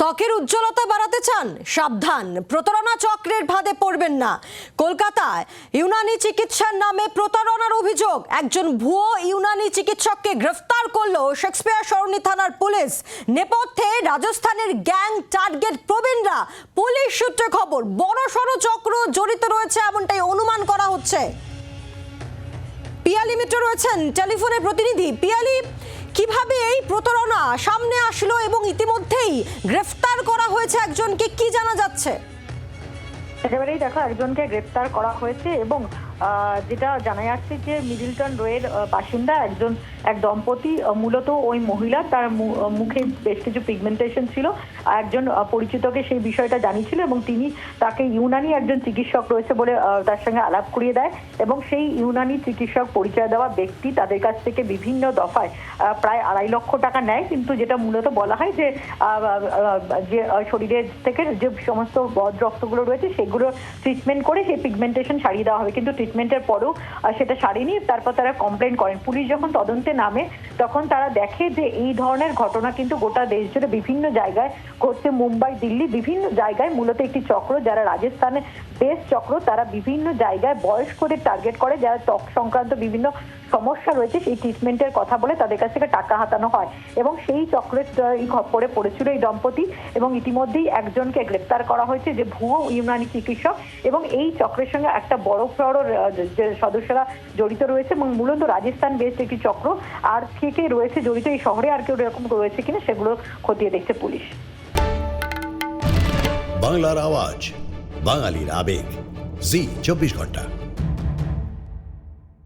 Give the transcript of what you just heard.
ত্বকের উজ্জ্বলতা বাড়াতে চান? সাবধান। প্রতারণা চক্রের ভাদে পড়বেন না। কলকাতায় ইউনানি চিকিৎসার নামে প্রতারণার অভিযোগ। একজন ভুয়ো ইউনানি চিকিৎসককে গ্রেফতার করল শেক্সপিয়ার সরণি থানার পুলিশ। নেপথ্যে রাজস্থানের গ্যাং টার্গেট প্রবীণরা। পুলিশ সূত্রে খবর বড় সড় চক্র জড়িত রয়েছে এমনটাই অনুমান করা হচ্ছে। পিয়ালি মিত্র রয়েছেন টেলিফোনের প্রতিনিধি। পিয়ালি, কীভাবে এই প্রতারণা সামনে গ্রেফতার করা হয়েছে একজনকে কি জানা যাচ্ছে? একেবারেই দেখো একজনকে গ্রেপ্তার করা হয়েছে এবং যেটা জানা যাচ্ছে যে মিডিলটন রোয়ের বাসিন্দা একজন, এক দম্পতি মূলত ওই মহিলা, তার মুখে বেশ কিছু পিগমেন্টেশন ছিল। একজন পরিচিতকে সেই বিষয়টা জানিয়েছিল এবং তিনি তাকে ইউনানি একজন চিকিৎসক রয়েছে বলে তার সঙ্গে আলাপ করিয়ে দেয় এবং সেই ইউনানি চিকিৎসক পরিচয় দেওয়া ব্যক্তি তাদের কাছ থেকে বিভিন্ন দফায় প্রায় আড়াই লক্ষ টাকা নেয়। কিন্তু যেটা মূলত বলা হয় যে যে শরীরের থেকে যে সমস্ত বদ রক্তগুলো রয়েছে সেগুলো ট্রিটমেন্ট করে সেই পিগমেন্টেশন সারিয়ে দেওয়া হবে। কিন্তু ট্রিটমেন্টের পরেও সেটা সারেনি, তারপর তারা কমপ্লেন করেন। পুলিশ যখন তদন্তে নামে, তখন তারা দেখে যে এই ধরনের ঘটনা কিন্তু গোটা দেশ জুড়ে বিভিন্ন জায়গায় ঘটছে। মুম্বাই, দিল্লি, বিভিন্ন জায়গায় মূলত একটি চক্র, যারা রাজস্থানে বেশ চক্র, তারা বিভিন্ন জায়গায় বয়স্কদের টার্গেট করে, যারা ত্বক সংক্রান্ত বিভিন্ন সমস্যা রয়েছে, সেই ট্রিটমেন্টের কথা বলে তাদের কাছ থেকে টাকা হাতানো হয়। এবং সেই চক্রের পড়েছিল এই দম্পতি এবং ইতিমধ্যেই একজনকে গ্রেপ্তার করা হয়েছে। যে ভুয়ো ইউনানি চিকিৎসক এবং এই চক্রের সঙ্গে একটা বড় বড় যে সদস্যরা জড়িত রয়েছে এবং মূলত রাজস্থান বেস্ট একটি চক্র আর কে কে রয়েছে জড়িত এই শহরে আর কেউ এরকম রয়েছে কিনা সেগুলো খতিয়ে দেখছে পুলিশ। বাংলার আওয়াজ, বাঙালির আবেগ। জি, চব্বিশ ঘণ্টা।